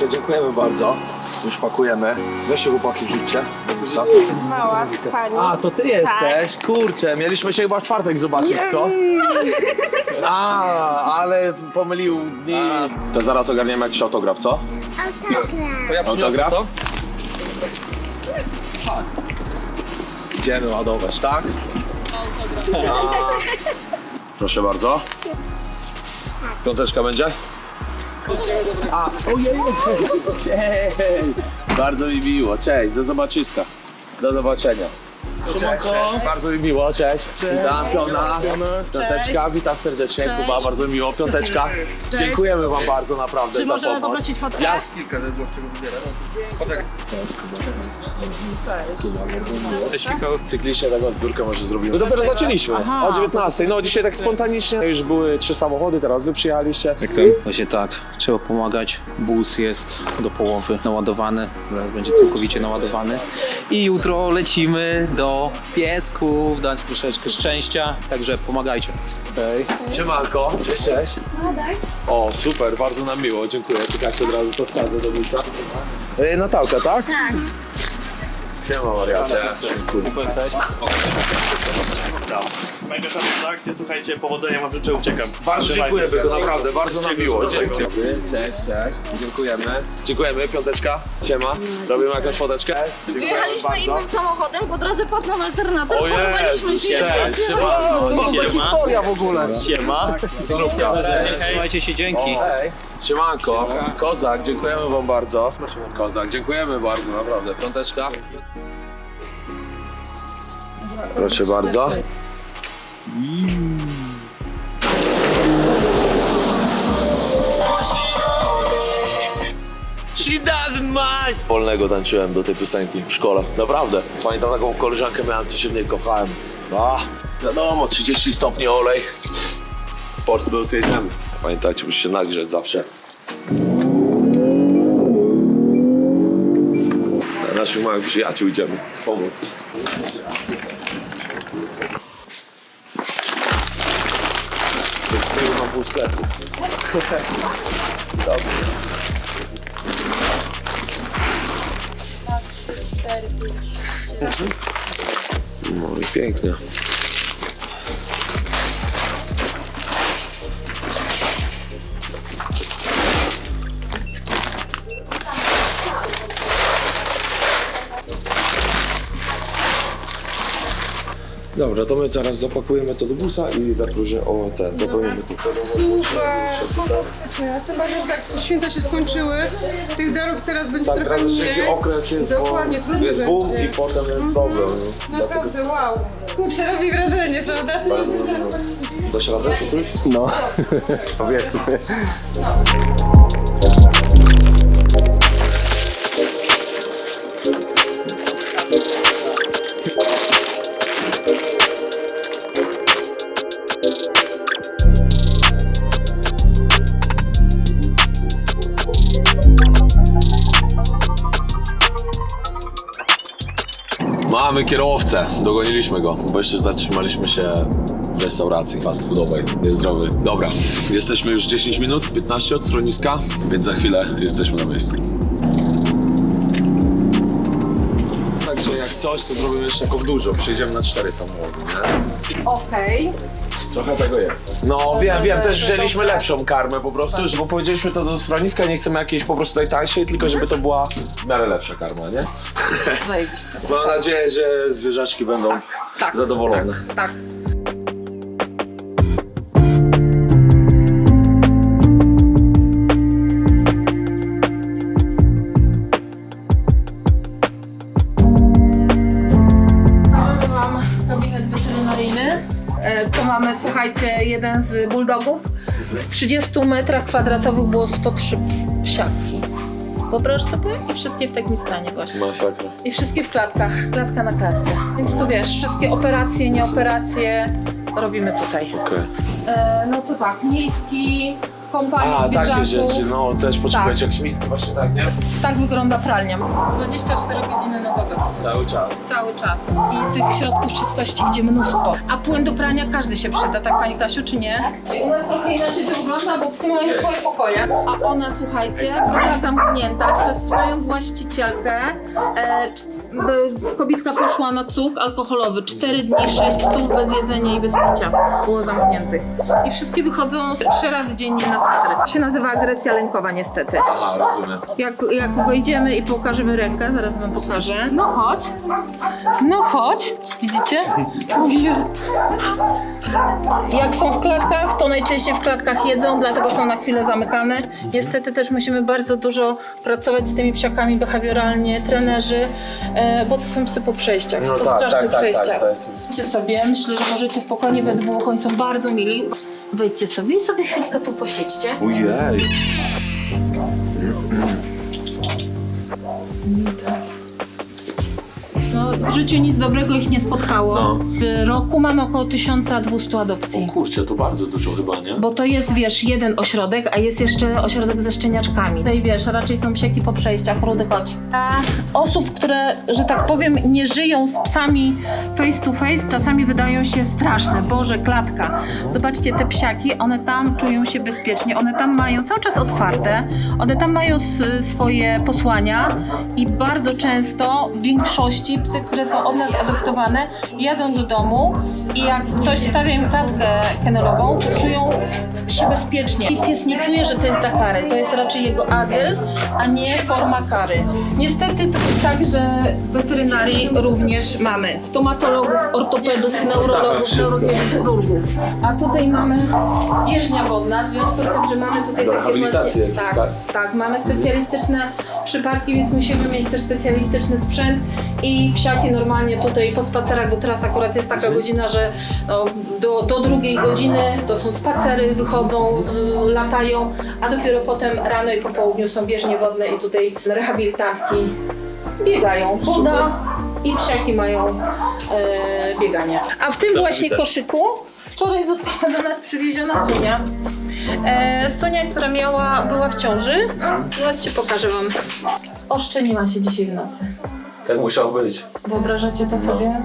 Dobrze, dziękujemy bardzo. Już pakujemy. Weźcie chłopaki, rzućcie. Betusa. Mała pani. A, to ty jesteś? Kurczę, mieliśmy się chyba w czwartek zobaczyć, co? A, ale pomylił dni. To zaraz ogarniemy jakiś autograf, co? Autograf. Autograf? Idziemy ładować, tak? Proszę bardzo. Piąteczka będzie? A, ojej, cześć. Bardzo mi miło, cześć, do zobaczyska. Do zobaczenia. Cześć, cześć. Bardzo mi miło, cześć. Witam, piona. Piąteczka, witam serdecznie, Kuba, bardzo miło. Piąteczka. Dziękujemy wam bardzo naprawdę Czy za możemy pomoc. poprosić fotkę? Jasne. Cyklicznie taką zbiórkę może zrobimy. No dopiero zaczęliśmy, o 19. No dzisiaj tak spontanicznie. Już były trzy samochody, teraz wy przyjechaliście. Jak tam? Właśnie tak, trzeba pomagać. Bus jest do połowy naładowany, zaraz będzie całkowicie naładowany. I jutro lecimy do piesków, dać troszeczkę szczęścia, także pomagajcie. Hej. Siemanko, cześć, cześć. O, super, bardzo nam miło, dziękuję. Czekajcie, od razu to wsadzę do busa. Yy, Natalka, tak? Tak. Siema Mariacie. Dziękuję. Mega akcja, słuchajcie, powodzenia wam życzę, uciekam. Bardzo Trzymajcie się. Byku, naprawdę, bardzo nam miło. Dzięki. Cześć, cześć. Dziękujemy. Dziękujemy, piąteczka. Siema. Robimy jakąś foteczkę? Dziękujemy Jechaliśmy bardzo. innym samochodem, po drodze padł nam alternator, O porwaliśmy Jezus, się cześć. Siema. Co to za Siema. historia w ogóle? Siema. Zdrówka. Trzymajcie się, dzięki. Hej. Siemanko. Kozak, dziękujemy wam bardzo. Kozak, dziękujemy bardzo, naprawdę. Piąteczka. Proszę bardzo. She doesn't mind! Polnego tańczyłem do tej piosenki w szkole. Naprawdę. Pamiętam taką koleżankę miałem, co się w niej kochałem. A, wiadomo, 30 stopni olej. Sport plus jedziemy. Pamiętajcie, musicie się nagrzeć zawsze. Na naszych małych przyjaciół idziemy pomóc. Tego mam pół sklepu. Dobrze. No i pięknie. Dobra, to my zaraz zapakujemy to do busa i zaprosimy o ten, zapakujemy to. Super, fantastycznie. Tym bardziej, że tak święta się skończyły, tych darów teraz będzie Tak, trochę teraz mniej. trzeci okres jest, Dokładnie, bo jest boom będzie. i potem jest problem. no. Dlatego Naprawdę, wow. Kurczę, robi wrażenie, prawda? dasz radę to pójść? No. Powiedzmy. Mamy kierowcę, dogoniliśmy go, bo jeszcze zatrzymaliśmy się w restauracji fast foodowej, niezdrowy. Dobra, jesteśmy już 10 minut, 15 od schroniska, więc za chwilę jesteśmy na miejscu. Także jak coś, to zrobimy jeszcze taką dużo, przyjdziemy na cztery samochody, nie? Okej. Trochę tego jest. No wiem, wiem, też wzięliśmy lepszą karmę po prostu, bo powiedzieliśmy to do schroniska, nie chcemy jakiejś po prostu najtańszej, tylko żeby to była w miarę lepsza karma, nie? Zajebiście. Mam nadzieję, że zwierzaczki będą Tak. zadowolone. Tak. To mamy, słuchajcie, jeden z bulldogów. W 30 metrach kwadratowych było 103 psiaki. Wyobraź sobie? I wszystkie w takim stanie właśnie. Masakra. I wszystkie w klatkach, klatka na klatce. Więc tu wiesz, wszystkie operacje, nieoperacje robimy tutaj. Okej. E, no to tak, miejski, kąpanie A, takie zwierzaków. rzeczy, no też potrzebujecie jak miski właśnie tak, nie? Tak wygląda pralnia. 24 godziny na dobę. Cały czas. Cały czas. I tych środków czystości idzie mnóstwo. A płyn do prania każdy się przyda, tak Pani Kasiu, czy nie? U nas trochę inaczej to wygląda, bo psy mają swoje pokoje. A ona, słuchajcie, była zamknięta przez swoją właścicielkę. E, kobitka poszła na cuk alkoholowy. Cztery dni, sześć psów bez jedzenia i bez picia było zamkniętych. I wszystkie wychodzą trzy razy dziennie na spacer. To się nazywa agresja lękowa niestety. Aha, rozumiem. Jak, jak wejdziemy i pokażemy rękę, zaraz wam pokażę. No chodź. No chodź. Widzicie? Jak są w klatkach, to najczęściej w klatkach jedzą, dlatego są na chwilę zamykane. Niestety też musimy bardzo dużo pracować z tymi psiakami behawioralnie, trenerzy, e, bo to są psy po przejściach, No po tak, strasznych tak, tak, przejściach. tak, jest- Wejdźcie sobie, myślę, że możecie spokojnie we dwóch, oni są bardzo mili. Wejdźcie sobie i sobie chwilkę tu posiedźcie. Ojej. No, w życiu nic dobrego ich nie spotkało. No. W roku mamy około 1200 adopcji. Kurczę, to bardzo dużo chyba, nie? Bo to jest, wiesz, jeden ośrodek, a jest jeszcze ośrodek ze szczeniaczkami. Tutaj, wiesz, raczej są psiaki po przejściach, rudy chodź. A osób, które, że tak powiem, nie żyją z psami face to face, czasami wydają się straszne. Boże, klatka. Zobaczcie, te psiaki, one tam czują się bezpiecznie, one tam mają cały czas otwarte, one tam mają swoje posłania i bardzo często w większości psy, które są od nas adoptowane, jadą do domu i jak ktoś stawia im klatkę kennelową, to czują się bezpiecznie. I pies nie czuje, że to jest za karę. To jest raczej jego azyl, a nie forma kary. Niestety to jest tak, że w weterynarii również mamy stomatologów, ortopedów, neurologów, neurochirurgów. A tutaj mamy bieżnia wodna, w związku z tym, że mamy tutaj takie właśnie... Tak, tak? tak, mamy specjalistyczne przypadki, więc musimy mieć też specjalistyczny sprzęt i psiaki normalnie tutaj po spacerach, bo teraz akurat jest taka godzina, że no, do, do drugiej godziny to są spacery, wychodzą, y, latają, a dopiero potem rano i po południu są bieżnie wodne i tutaj rehabilitantki biegają. Woda i psiaki mają e, bieganie. A w tym właśnie koszyku wczoraj została do nas przywieziona Sunia. E, Sonia, która miała, była w ciąży. Zobaczcie, pokażę wam. Oszczeniła się dzisiaj w nocy. Tak musiał być. Wyobrażacie to sobie?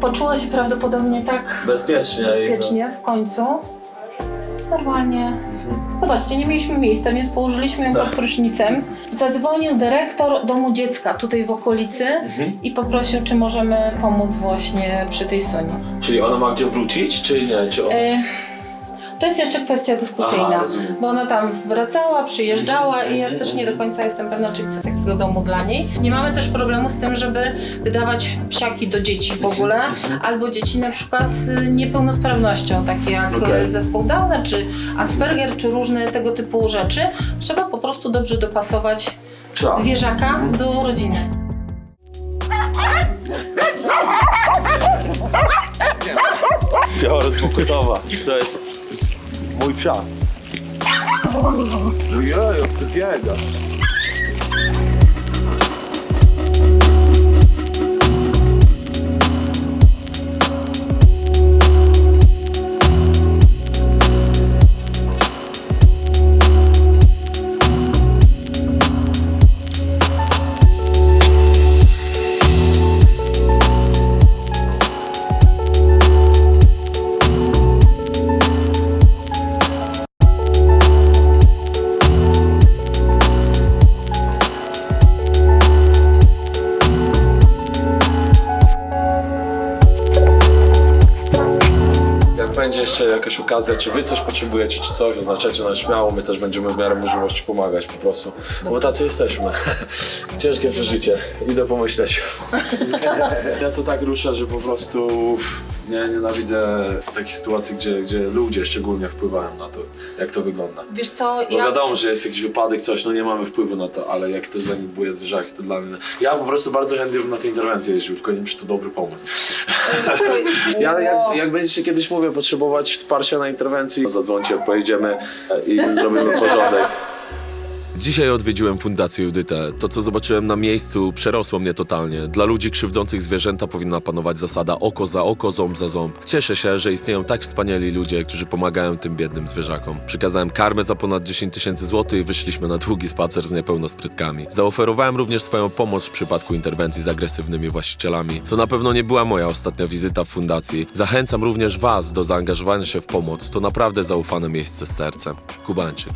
Poczuła się prawdopodobnie tak Bezpiecznie. bezpiecznie w końcu. Normalnie. Zobaczcie, nie mieliśmy miejsca, więc położyliśmy ją pod prysznicem. Zadzwonił dyrektor domu dziecka tutaj w okolicy i poprosił, czy możemy pomóc właśnie przy tej Suni. Czyli ona ma gdzie wrócić, czy nie? Czy on... E, To jest jeszcze kwestia dyskusyjna, Aha, rozumiem. bo ona tam wracała, przyjeżdżała i ja też nie do końca jestem pewna, czy chcę takiego domu dla niej. Nie mamy też problemu z tym, żeby wydawać psiaki do dzieci w ogóle, albo dzieci na przykład z niepełnosprawnością, takie jak Okej. zespół Downa, czy Asperger, czy różne tego typu rzeczy. Trzeba po prostu dobrze dopasować zwierzaka do rodziny. Biorę z. To jest mój psia. Ojej, jak to biega. Jeszcze jakaś okazja, czy wy coś potrzebujecie, czy coś, oznaczacie nas śmiało, my też będziemy w miarę możliwości pomagać po prostu. Bo tacy jesteśmy. Ciężkie przeżycie. Idę pomyśleć. Ja to tak ruszę, że po prostu nie, nienawidzę takich sytuacji, gdzie, gdzie ludzie szczególnie wpływają na to, jak to wygląda. Wiesz co, Bo ja wiadomo, że jest jakiś wypadek, coś, no nie mamy wpływu na to, ale jak ktoś zaniedbuje zwierzaki, to dla mnie... Ja po prostu bardzo chętnie bym na te interwencje jeździł, tylko nie wiem, czy to dobry pomysł. Ja, jak, jak będziecie kiedyś, mówię, potrzebować wsparcia na interwencji, zadzwońcie, pojedziemy e, i zrobimy porządek. Dzisiaj odwiedziłem Fundację Judytę. To, co zobaczyłem na miejscu, przerosło mnie totalnie. Dla ludzi krzywdzących zwierzęta powinna panować zasada oko za oko, ząb za ząb. Cieszę się, że istnieją tak wspaniali ludzie, którzy pomagają tym biednym zwierzakom. Przekazałem karmę za ponad 10 tysięcy złotych i wyszliśmy na długi spacer z niepełnosprytkami. Zaoferowałem również swoją pomoc w przypadku interwencji z agresywnymi właścicielami. To na pewno nie była moja ostatnia wizyta w fundacji. Zachęcam również Was do zaangażowania się w pomoc. To naprawdę zaufane miejsce z sercem. Kubańczyk.